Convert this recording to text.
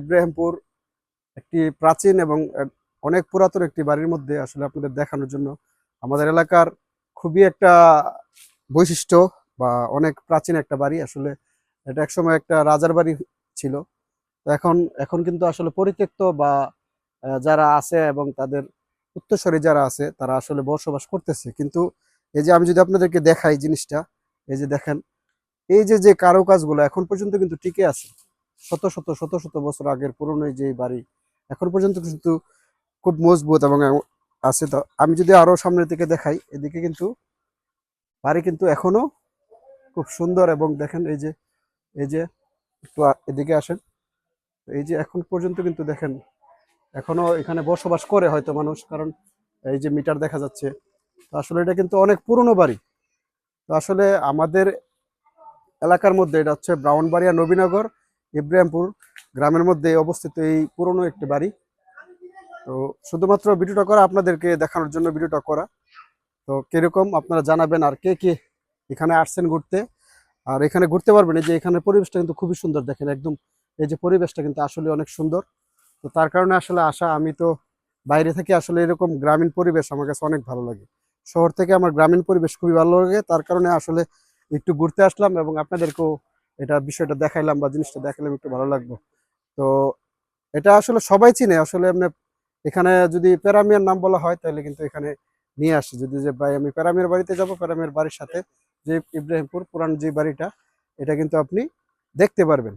ইব্রাহিমপুর একটি প্রাচীন এবং অনেক পুরাতন একটি বাড়ির মধ্যে আসলে আপনাদের দেখানোর জন্য আমাদের এলাকার খুবই একটা বৈশিষ্ট্য বা অনেক প্রাচীন একটা বাড়ি আসলে। এটা একসময় একটা রাজার বাড়ি ছিল। তো এখন এখন কিন্তু আসলে পরিত্যক্ত বা যারা আছে এবং তাদের উত্তরসূরি যারা আছে, তারা আসলে বসবাস করতেছে। কিন্তু এই যে আমি যদি আপনাদেরকে দেখাই জিনিসটা, এই যে দেখেন, এই যে যে কারুকাজগুলো এখন পর্যন্ত কিন্তু টিকে আছে। শত শত শত শত বছর আগের পুরনো যে বাড়ি, এখন পর্যন্ত কিন্তু খুব মজবুত এবং আছে। তো আমি যদি আরও সামনের দিকে দেখাই, এদিকে কিন্তু বাড়ি কিন্তু এখনও খুব সুন্দর এবং দেখেন এই যে এই যে একটু এদিকে আসেন। এই যে এখন পর্যন্ত কিন্তু দেখেন, এখনও এখানে বসবাস করে হয়তো মানুষ, কারণ এই যে মিটার দেখা যাচ্ছে। তো আসলে এটা কিন্তু অনেক পুরনো বাড়ি। তো আসলে আমাদের এলাকার মধ্যে এটা হচ্ছে ব্রাউনবাড়িয়া নবীনগর ইব্রাহিমপুর গ্রামের মধ্যে অবস্থিত এই পুরনো একটি বাড়ি। তো শুধুমাত্র ভিডিওটা করা, আপনাদেরকে দেখানোর জন্য ভিডিওটা করা। তো কীরকম আপনারা জানাবেন আর কে কে এখানে আসছেন ঘুরতে? আর এখানে ঘুরতে পারবেন, এই যে এখানে পরিবেশটা কিন্তু খুবই সুন্দর দেখেন একদম। এই যে পরিবেশটা কিন্তু আসলে অনেক সুন্দর। তো তার কারণে আসলে আসা, আমি তো বাইরে থেকে আসলে এরকম গ্রামীণ পরিবেশ আমার কাছে অনেক ভালো লাগে। শহর থেকে আমার গ্রামীণ পরিবেশ খুবই ভালো লাগে, তার কারণে আসলে একটু ঘুরতে আসলাম এবং আপনাদেরকেও এটা বিষয়টা দেখাইলাম বা জিনিসটা দেখাইলাম, একটু ভালো লাগবো। তো এটা আসলে সবাই চিনে, আসলে আপনি এখানে যদি প্যারামিয়ার নাম বলা হয়, তাহলে কিন্তু এখানে নিয়ে আসে। যদি যে ভাই, আমি প্যারামিয়ার বাড়িতে যাব প্যারামিয়ার বাড়ির সাথে যে ইব্রাহিমপুর, পুরান যে বাড়িটা, এটা কিন্তু আপনি দেখতে পারবেন।